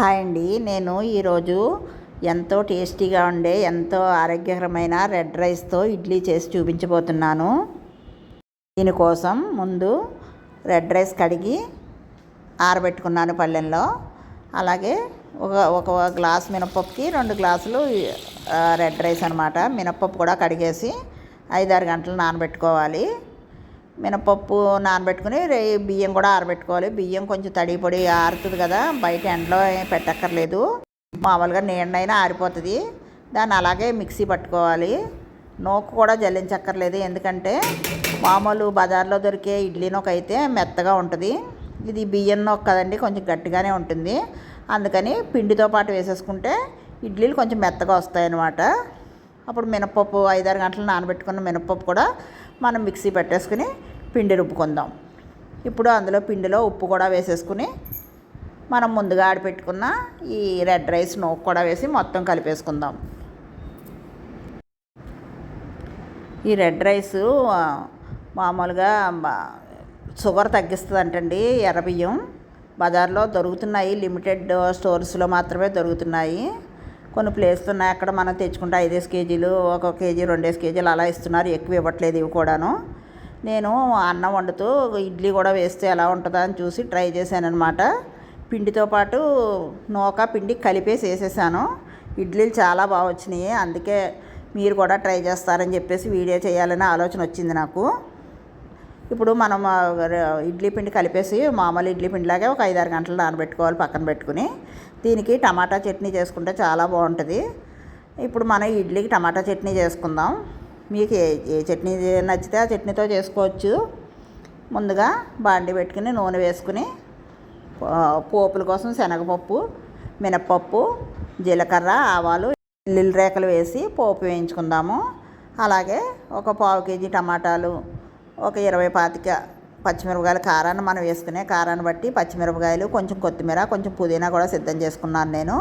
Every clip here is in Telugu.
హాయ్ అండి. నేను ఈరోజు ఎంతో టేస్టీగా ఉండే ఎంతో ఆరోగ్యకరమైన రెడ్ రైస్తో ఇడ్లీ చేసి చూపించబోతున్నాను. దీనికోసం ముందు రెడ్ రైస్ కడిగి ఆరబెట్టుకున్నాను పళ్ళెంలో. అలాగే ఒక ఒక గ్లాస్ మినపప్పుకి రెండు గ్లాసులు రెడ్ రైస్ అనమాట మినపప్పు కూడా కడిగేసి ఐదారు గంటలు నానబెట్టుకోవాలి. మినపప్పు నానబెట్టుకుని రే బియ్యం కూడా ఆరబెట్టుకోవాలి. బియ్యం కొంచెం తడి పొడి ఆరుతుంది కదా బయట ఎండలో పెట్టక్కర్లేదు. మామూలుగా నీడనైనా ఆరిపోతుంది. దాన్ని అలాగే మిక్సీ పట్టుకోవాలి. నూక కూడా జల్లించక్కర్లేదు. ఎందుకంటే మామూలు బజార్లో దొరికే ఇడ్లీ నూక అయితే మెత్తగా ఉంటుంది. ఇది బియ్యం నొక్క కదండి కొంచెం గట్టిగానే ఉంటుంది. అందుకని పిండితో పాటు వేసేసుకుంటే ఇడ్లీలు కొంచెం మెత్తగా వస్తాయి అన్నమాట అప్పుడు మినపప్పు ఐదారు గంటలు నానబెట్టుకున్న మినపప్పు కూడా మనం మిక్సీ పెట్టేసుకుని పిండి రుబ్బుకుందాం. ఇప్పుడు అందులో పిండిలో ఉప్పు కూడా వేసేసుకుని మనం ముందుగా ఆడిపెట్టుకున్న ఈ రెడ్ రైస్ నూక కూడా వేసి మొత్తం కలిపేసుకుందాం. ఈ రెడ్ రైస్ మామూలుగా షుగర్ తగ్గిస్తుందంటండి ఎర్రబియ్యం ఎర్ర బియ్యం. బజార్లో దొరుకుతున్నాయి లిమిటెడ్ స్టోర్స్లో మాత్రమే దొరుకుతున్నాయి. కొన్ని ప్లేస్లు ఉన్నాయి అక్కడ మనం తెచ్చుకుంటే ఐదేసి కేజీలు ఒక కేజీ రెండేసి కేజీలు అలా ఇస్తున్నారు ఎక్కువ ఇవ్వట్లేదు ఇవి కూడాను. నేను అన్నం వండుతూ ఇడ్లీ కూడా వేస్తే ఎలా ఉంటుందా అని చూసి ట్రై చేశానమాట పిండితో పాటు నూక పిండి కలిపేసి వేసేసాను. ఇడ్లీలు చాలా బాగా వచ్చినాయి. అందుకే మీరు కూడా ట్రై చేస్తారని చెప్పేసి వీడియో చేయాలనే ఆలోచన వచ్చింది నాకు. ఇప్పుడు మనం ఇడ్లీ పిండి కలిపేసి మామూలు ఇడ్లీ పిండిలాగే ఒక ఐదారు గంటలు నానబెట్టుకోవాలి పక్కన పెట్టుకుని. దీనికి టమాటా చట్నీ చేసుకుంటే చాలా బాగుంటుంది. ఇప్పుడు మనం ఇడ్లీకి టమాటా చట్నీ చేసుకుందాం. మీకు ఏ ఏ చట్నీ నచ్చితే ఆ చట్నీతో చేసుకోవచ్చు. ముందుగా బాండి పెట్టుకుని నూనె వేసుకుని పోపుల కోసం శనగపప్పు మినప్పప్పు జీలకర్ర ఆవాలు ఎల్లుల్లి రేకలు వేసి పోపు వేయించుకుందాము. అలాగే ఒక పావు కేజీ టమాటాలు ఒక ఇరవై పాతిక పచ్చిమిరపకాయలు కారాన్ని మనం వేసుకునే కారాన్ని బట్టి పచ్చిమిరపకాయలు కొంచెం కొత్తిమీర కొంచెం పుదీనా కూడా సిద్ధం చేసుకున్నాను నేను.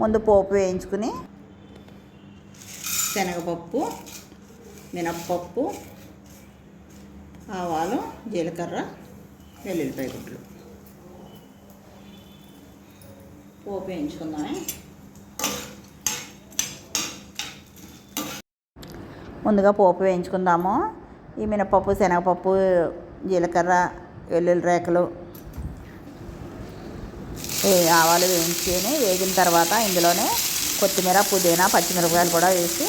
ముందు పోపు వేయించుకుని శనగపప్పు మినప్పప్పు ఆవాలు జీలకర్ర వెల్లుల్లిపాయ గుడ్లు. పోపు వేయించుకుందామే. ముందుగా పోపు వేయించుకుందాము. ఈ మినపప్పు శనగపప్పు జీలకర్ర వెల్లుల్లి రేకలు ఆవాలు వేయించుకొని వేగిన తర్వాత ఇందులోనే కొత్తిమీర పుదీనా పచ్చిమిరపకాయలు కూడా వేసి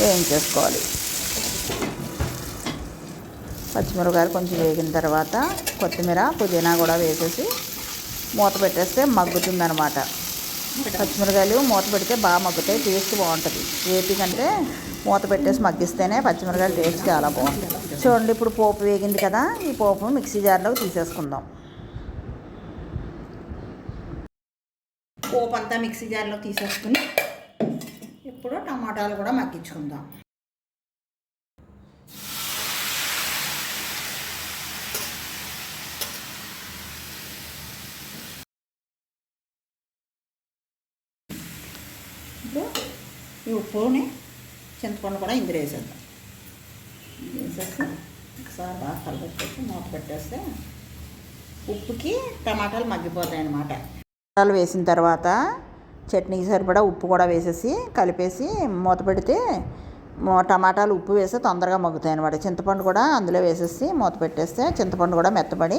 వేయించేసుకోవాలి పచ్చిమిరపకాయలు కొంచెం వేగిన తర్వాత కొత్తిమీర పుదీనా కూడా వేసేసి మూత పెట్టేస్తే మగ్గుతుందనమాట పచ్చిమిరకాయలు మూత పెడితే బాగా మగ్గుతాయి టేస్ట్ బాగుంటుంది. ఏపీ కంటే మూత పెట్టేసి మగ్గిస్తేనే పచ్చిమిరకాయలు టేస్ట్ చాలా బాగుంటుంది. చూడండి ఇప్పుడు పోపు వేగింది కదా ఈ పోపు మిక్సీ జార్లోకి తీసేసుకుందాం. పోపు అంతా మిక్సీ జార్లో తీసేసుకుని ఇప్పుడు టమాటాలు కూడా మగ్గించుకుందాం. ఇప్పుడు ఈ ఉప్పుని చింతపండు కూడా ఇందులో వేసేద్దాం. వేసేసి ఒకసారి బాగా కలపెట్టేసి మూత పెట్టేస్తే ఉప్పుకి టమాటాలు మగ్గిపోతాయి అన్నమాట టమాటాలు వేసిన తర్వాత చట్నీకి సరిపడా ఉప్పు కూడా వేసేసి కలిపేసి మూత పెడితే టమాటాలు ఉప్పు వేస్తే తొందరగా మగ్గుతాయి అనమాట చింతపండు కూడా అందులో వేసేసి మూత పెట్టేస్తే చింతపండు కూడా మెత్తబడి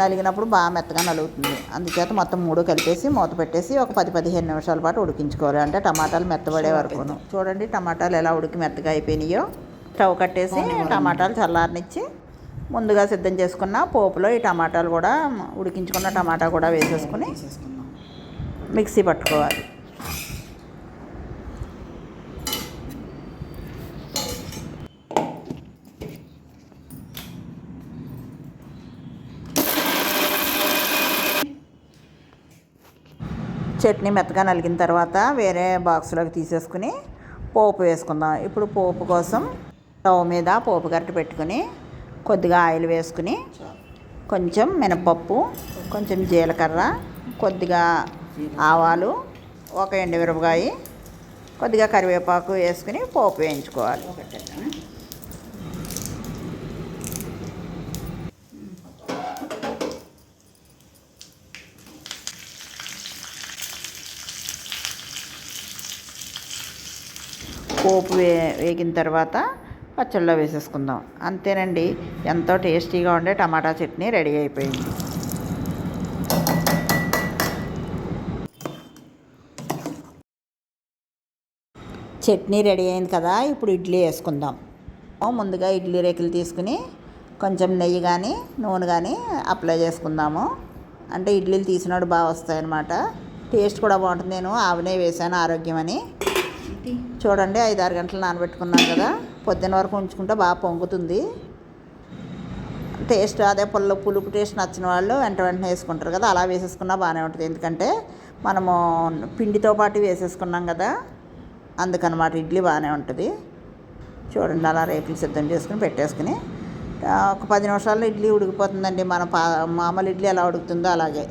నలిగినప్పుడు బాగా మెత్తగా నలుగుతుంది. అందుచేత మొత్తం మూడు కలిపేసి మూత పెట్టేసి ఒక పది పదిహేను నిమిషాల పాటు ఉడికించుకోవాలి. అంటే టమాటాలు మెత్తబడే వరకును చూడండి టమాటాలు ఎలా ఉడికి మెత్తగా అయిపోయినాయో. స్టవ్ కట్టేసి టమాటాలు చల్లారనిచ్చి ముందుగా సిద్ధం చేసుకున్న పోపులో ఈ టమాటాలు కూడా ఉడికించుకున్న టమాటా కూడా వేసేసుకుని మిక్సీ పట్టుకోవాలి. చట్నీ మెత్తగా నలిగిన తర్వాత వేరే బాక్స్లోకి తీసేసుకుని పోపు వేసుకుందాం. ఇప్పుడు పోపు కోసం స్టవ్ మీద పోపు గరిటె పెట్టుకుని కొద్దిగా ఆయిల్ వేసుకుని కొంచెం మినపప్పు కొంచెం జీలకర్ర కొద్దిగా ఆవాలు ఒక ఎండు ఎండుమిరపకాయ కొద్దిగా కరివేపాకు వేసుకుని పోపు వేయించుకోవాలి. పోపు వే వేగిన తర్వాత పచ్చళ్ళలో వేసేసుకుందాం. అంతేనండి. ఎంతో టేస్టీగా ఉండే టమాటా చట్నీ రెడీ అయిపోయింది. చట్నీ రెడీ అయింది కదా ఇప్పుడు ఇడ్లీ వేసుకుందాం. ముందుగా ఇడ్లీ రేకులు తీసుకుని కొంచెం నెయ్యి కానీ నూనె కానీ అప్లై చేసుకుందాము. అంటే ఇడ్లీలు తీసినప్పుడు బాగా వస్తాయన్నమాట టేస్ట్ కూడా బాగుంటుంది. నేను ఆవునే వేసాను ఆరోగ్యం అని చూడండి ఐదు ఆరు గంటలు నానబెట్టుకున్నాను కదా. పొద్దున్న వరకు ఉంచుకుంటే బాగా పొంగుతుంది. టేస్ట్ అదే పుల్ల పులుపు టేస్ట్ నచ్చిన వాళ్ళు వెంట వెంటనే వేసుకుంటారు కదా. అలా వేసేసుకున్నా బాగానే ఉంటుంది. ఎందుకంటే మనము పిండితో పాటు వేసేసుకున్నాం కదా. అందుకనమాట ఇడ్లీ బాగానే ఉంటుంది. చూడండి అలా రేపులు సిద్ధం చేసుకుని పెట్టేసుకుని ఒక పది నిమిషాల్లో ఇడ్లీ ఉడికిపోతుందండి. మన పా మామూలు ఇడ్లీ ఎలా ఉడుకుతుందో అలాగే.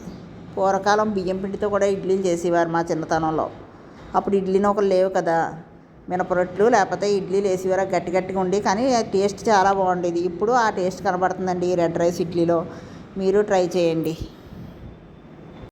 పూర్వకాలం బియ్యం పిండితో కూడా ఇడ్లీలు చేసేవారు మా చిన్నతనంలో. అప్పుడు ఇడ్లీ నూకలు లేవు కదా. మినపరొట్లు లేకపోతే ఇడ్లీలు వేసేవారు గట్టి గట్టిగా ఉండి కానీ టేస్ట్ చాలా బాగుండేది. ఇప్పుడు ఆ టేస్ట్ కనబడుతుందండి ఈ రెడ్ రైస్ ఇడ్లీలో. మీరు ట్రై చేయండి.